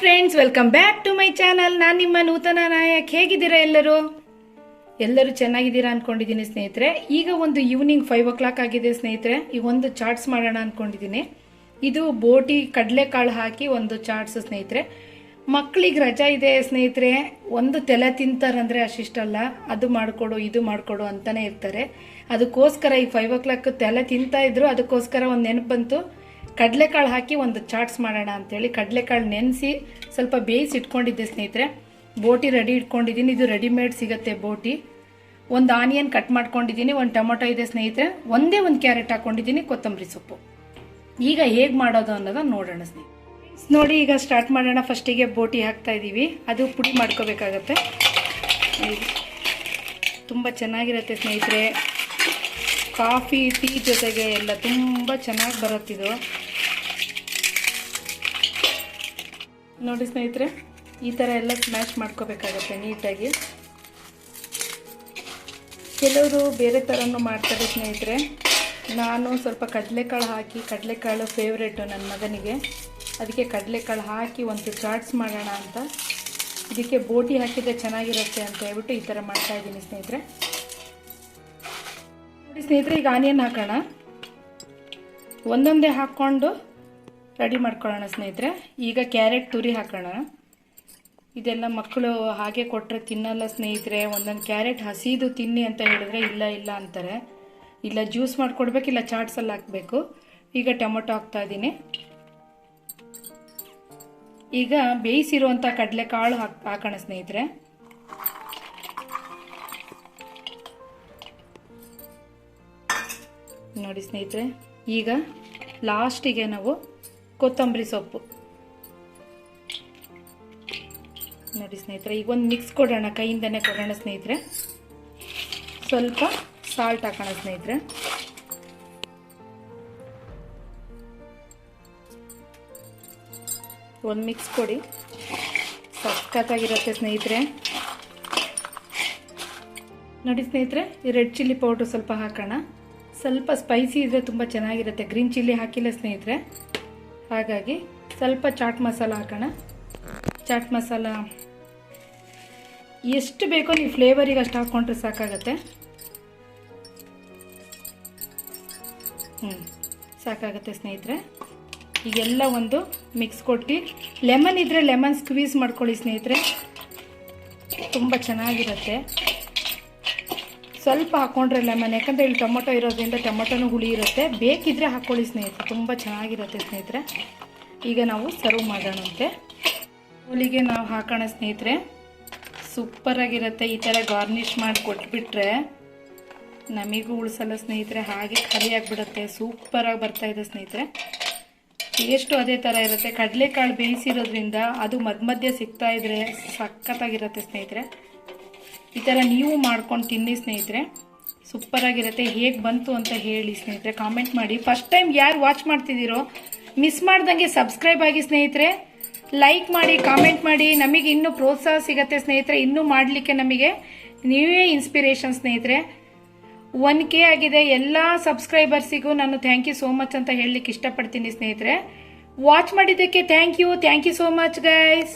Friends welcome back to my channel ನಾನು ನಿಮ್ಮ ನೂತನ ನಾಯಕ್. ಹೇಗಿದ್ದೀರಾ ಎಲ್ಲರೂ? ಎಲ್ಲರೂ ಚೆನ್ನಾಗಿದ್ದೀರಾ ಅನ್ಕೊಂಡಿದ್ದೀನಿ ಸ್ನೇಹಿತರೆ. ಈಗ ಒಂದು ಈವ್ನಿಂಗ್ ಫೈವ್ ಓ ಕ್ಲಾಕ್ ಆಗಿದೆ ಸ್ನೇಹಿತರೆ. ಈ ಒಂದು ಚಾಟ್ಸ್ ಮಾಡೋಣ ಅಂದ್ಕೊಂಡಿದ್ದೀನಿ ಇದು ಬೋಟಿ ಕಡಲೆಕಾಳು ಹಾಕಿ ಒಂದು ಚಾಟ್ಸ್ ಸ್ನೇಹಿತರೆ. ಮಕ್ಕಳಿಗೆ ರಜಾ ಇದೆ ಸ್ನೇಹಿತರೆ. ಒಂದು ತಲೆ ತಿಂತಾರಂದರೆ ಅಷ್ಟಿಷ್ಟಲ್ಲ ಅದು ಮಾಡಿಕೊಡು, ಇದು ಮಾಡಿಕೊಡು ಅಂತಲೇ ಇರ್ತಾರೆ. ಅದಕ್ಕೋಸ್ಕರ ಈ ಫೈವ್ ಓ ಕ್ಲಾಕ್ ತಲೆ ತಿಂತಾ ಇದ್ರು, ಅದಕ್ಕೋಸ್ಕರ ಒಂದು ನೆನಪು ಬಂತು. ಕಡಲೆಕಾಳು ಹಾಕಿ ಒಂದು ಚಾಟ್ಸ್ ಮಾಡೋಣ ಅಂತೇಳಿ ಕಡಲೆಕಾಳು ನೆನೆಸಿ ಸ್ವಲ್ಪ ಬೇಯಿಸಿ ಇಟ್ಕೊಂಡಿದ್ದೆ ಸ್ನೇಹಿತರೆ. ಬೋಟಿ ರೆಡಿ ಇಟ್ಕೊಂಡಿದ್ದೀನಿ. ಇದು ರೆಡಿಮೇಡ್ ಸಿಗುತ್ತೆ ಬೋಟಿ. ಒಂದು ಆನಿಯನ್ ಕಟ್ ಮಾಡ್ಕೊಂಡಿದ್ದೀನಿ. ಒಂದು ಟೊಮೊಟೊ ಇದೆ ಸ್ನೇಹಿತರೆ. ಒಂದೇ ಒಂದು ಕ್ಯಾರೆಟ್ ಹಾಕೊಂಡಿದ್ದೀನಿ. ಕೊತ್ತಂಬರಿ ಸೊಪ್ಪು. ಈಗ ಹೇಗೆ ಮಾಡೋದು ಅನ್ನೋದನ್ನ ನೋಡೋಣ ಸ್ನೇಹಿತರೆ. ನೋಡಿ, ಈಗ ಸ್ಟಾರ್ಟ್ ಮಾಡೋಣ. ಫಸ್ಟಿಗೆ ಬೋಟಿ ಹಾಕ್ತಾ ಇದ್ದೀವಿ ಅದು ಪುಡಿ ಮಾಡ್ಕೋಬೇಕಾಗತ್ತೆ. ತುಂಬ ಚೆನ್ನಾಗಿರುತ್ತೆ ಸ್ನೇಹಿತರೆ. ಕಾಫಿ, ಟೀ ಜೊತೆಗೆ ಎಲ್ಲ ತುಂಬ ಚೆನ್ನಾಗಿ ಬರುತ್ತಿದು ನೋಡಿ ಸ್ನೇಹಿತರೆ, ಈ ಥರ ಎಲ್ಲ ಸ್ಮ್ಯಾಶ್ ಮಾಡ್ಕೋಬೇಕಾಗತ್ತೆ ನೀಟಾಗಿ. ಕೆಲವರು ಬೇರೆ ಥರನೂ ಮಾಡ್ತಾರೆ ಸ್ನೇಹಿತರೆ. ನಾನು ಸ್ವಲ್ಪ ಕಡಲೆಕಾಳು ಹಾಕಿ, ಕಡಲೆಕಾಳು ಫೇವ್ರೇಟು ನನ್ನ ಮಗನಿಗೆ. ಅದಕ್ಕೆ ಕಡಲೆಕಾಳು ಹಾಕಿ ಒಂದು ಚಾಟ್ಸ್ ಮಾಡೋಣ ಅಂತ. ಇದಕ್ಕೆ ಬೋಟಿ ಹಾಕಿದರೆ ಚೆನ್ನಾಗಿರುತ್ತೆ ಅಂತ ಹೇಳ್ಬಿಟ್ಟು ಈ ಥರ ಮಾಡ್ತಾ ಇದ್ದೀನಿ ಸ್ನೇಹಿತರೆ. ನೋಡಿ ಸ್ನೇಹಿತರೆ, ಈಗ ಆನಿಯನ್ ಹಾಕೋಣ. ಒಂದೊಂದೇ ಹಾಕ್ಕೊಂಡು ರೆಡಿ ಮಾಡ್ಕೊಳ್ಳೋಣ ಸ್ನೇಹಿತರೆ. ಈಗ ಕ್ಯಾರೆಟ್ ತುರಿ ಹಾಕೋಣ ಇದೆಲ್ಲ ಮಕ್ಕಳು ಹಾಗೆ ಕೊಟ್ಟರೆ ತಿನ್ನಲ್ಲ ಸ್ನೇಹಿತರೆ. ಒಂದೊಂದು ಕ್ಯಾರೆಟ್ ಹಸಿದು ತಿನ್ನಿ ಅಂತ ಹೇಳಿದ್ರೆ ಇಲ್ಲ ಇಲ್ಲ ಅಂತಾರೆ. ಇಲ್ಲ, ಜ್ಯೂಸ್ ಮಾಡಿಕೊಡ್ಬೇಕು, ಇಲ್ಲ ಚಾಟ್ಸಲ್ಲಿ ಹಾಕಬೇಕು. ಈಗ ಟೊಮೊಟೊ ಹಾಕ್ತಾ ಇದ್ದೀನಿ. ಈಗ ಬೇಯಿಸಿರುವಂಥ ಕಡಲೆಕಾಳು ಹಾಕ್, ಹಾಕೋಣ ಸ್ನೇಹಿತರೆ. ನೋಡಿ ಸ್ನೇಹಿತರೆ, ಈಗ ಲಾಸ್ಟಿಗೆ ನಾವು ಕೊತ್ತಂಬರಿ ಸೊಪ್ಪು. ನೋಡಿ ಸ್ನೇಹಿತರೆ, ಈಗ ಒಂದು ಮಿಕ್ಸ್ ಕೊಡೋಣ, ಕೈಯಿಂದನೇ ಕೊಡೋಣ ಸ್ನೇಹಿತರೆ. ಸ್ವಲ್ಪ ಸಾಲ್ಟ್ ಹಾಕೋಣ ಸ್ನೇಹಿತರೆ. ಒಂದು ಮಿಕ್ಸ್ ಕೊಡಿ. ಸಖತ್ತಾಗಿರುತ್ತೆ ಸ್ನೇಹಿತರೆ. ನೋಡಿ ಸ್ನೇಹಿತರೆ ರೆಡ್ ಚಿಲ್ಲಿ ಪೌಡ್ರ್ ಸ್ವಲ್ಪ ಹಾಕೋಣ. ಸ್ವಲ್ಪ ಸ್ಪೈಸಿ ಇದ್ದರೆ ತುಂಬ ಚೆನ್ನಾಗಿರುತ್ತೆ. ಗ್ರೀನ್ ಚಿಲ್ಲಿ ಹಾಕಿಲ್ಲ ಸ್ನೇಹಿತರೆ. ಹಾಗಾಗಿ ಸ್ವಲ್ಪ ಚಾಟ್ ಮಸಾಲ ಹಾಕೋಣ. ಚಾಟ್ ಮಸಾಲ ಎಷ್ಟು ಬೇಕೋ ನೀವು ಫ್ಲೇವರಿಗೆ ಅಷ್ಟು ಹಾಕ್ಕೊಂಡ್ರೆ ಸಾಕಾಗತ್ತೆ. ಹ್ಞೂ ಸಾಕಾಗುತ್ತೆ ಸ್ನೇಹಿತರೆ. ಈಗೆಲ್ಲ ಒಂದು ಮಿಕ್ಸ್ ಕೊಟ್ಟು ಲೆಮನ್ ಇದ್ದರೆ ಲೆಮನ್ ಸ್ಕ್ವೀಸ್ ಮಾಡ್ಕೊಳ್ಳಿ ಸ್ನೇಹಿತರೆ. ತುಂಬ ಚೆನ್ನಾಗಿರುತ್ತೆ. ಸ್ವಲ್ಪ ಹಾಕ್ಕೊಂಡ್ರೆ ಲೆಮನ್ ಯಾಕಂದರೆ ಇಲ್ಲಿ ಟೊಮೊಟೊ ಇರೋದ್ರಿಂದ ಟೊಮೊಟೊನೂ ಹುಳಿ ಇರುತ್ತೆ. ಬೇಕಿದ್ರೆ ಹಾಕ್ಕೊಳ್ಳಿ ಸ್ನೇಹಿತರೆ, ತುಂಬ ಚೆನ್ನಾಗಿರುತ್ತೆ ಸ್ನೇಹಿತರೆ. ಈಗ ನಾವು ಸರ್ವ್ ಮಾಡೋಣಂತೆ. ಹೋಳಿಗೆ ನಾವು ಹಾಕೋಣ ಸ್ನೇಹಿತರೆ. ಸೂಪರಾಗಿರುತ್ತೆ ಈ ಥರ ಗಾರ್ನಿಷ್ ಮಾಡಿ ಕೊಟ್ಬಿಟ್ರೆ. ನಮಗೂ ಉಳಿಸಲ್ಲ ಸ್ನೇಹಿತರೆ, ಹಾಗೆ ಖಾಲಿ ಆಗಿಬಿಡುತ್ತೆ. ಸೂಪರಾಗಿ ಇದೆ ಸ್ನೇಹಿತರೆ. ಟೇಸ್ಟು ಅದೇ ಥರ ಇರುತ್ತೆ. ಕಡಲೆಕಾಳು ಬೇಯಿಸಿರೋದ್ರಿಂದ ಅದು ಮಧ್ಯ ಮಧ್ಯೆ ಸಿಗ್ತಾ ಇದ್ರೆ ಸಖತ್ತಾಗಿರುತ್ತೆ ಸ್ನೇಹಿತರೆ. ಈ ಥರ ನೀವು ಮಾಡ್ಕೊಂಡು ತಿನ್ನಿ ಸ್ನೇಹಿತರೆ. ಸೂಪರಾಗಿರುತ್ತೆ ಹೇಗೆ ಬಂತು ಅಂತ ಹೇಳಿ ಸ್ನೇಹಿತರೆ ಕಾಮೆಂಟ್ ಮಾಡಿ. ಫಸ್ಟ್ ಟೈಮ್ ಯಾರು ವಾಚ್ ಮಾಡ್ತಿದ್ದೀರೋ ಮಿಸ್ ಮಾಡ್ದಂಗೆ ಸಬ್ಸ್ಕ್ರೈಬ್ ಆಗಿ ಸ್ನೇಹಿತರೆ. ಲೈಕ್ ಮಾಡಿ ಕಾಮೆಂಟ್ ಮಾಡಿ. ನಮಗೆ ಇನ್ನೂ ಪ್ರೋತ್ಸಾಹ ಸಿಗುತ್ತೆ ಸ್ನೇಹಿತರೆ. ಇನ್ನೂ ಮಾಡಲಿಕ್ಕೆ ನಮಗೆ ನೀವೇ ಇನ್ಸ್ಪಿರೇಷನ್ ಸ್ನೇಹಿತರೆ. ಒನ್ ಕೆ ಆಗಿದೆ. ಎಲ್ಲ ಸಬ್ಸ್ಕ್ರೈಬರ್ಸಿಗೂ ನಾನು ಥ್ಯಾಂಕ್ ಯು ಸೋ ಮಚ್ ಅಂತ ಹೇಳಲಿಕ್ಕೆ ಇಷ್ಟಪಡ್ತೀನಿ ಸ್ನೇಹಿತರೆ. ವಾಚ್ ಮಾಡಿದ್ದಕ್ಕೆ thank you thank you so much guys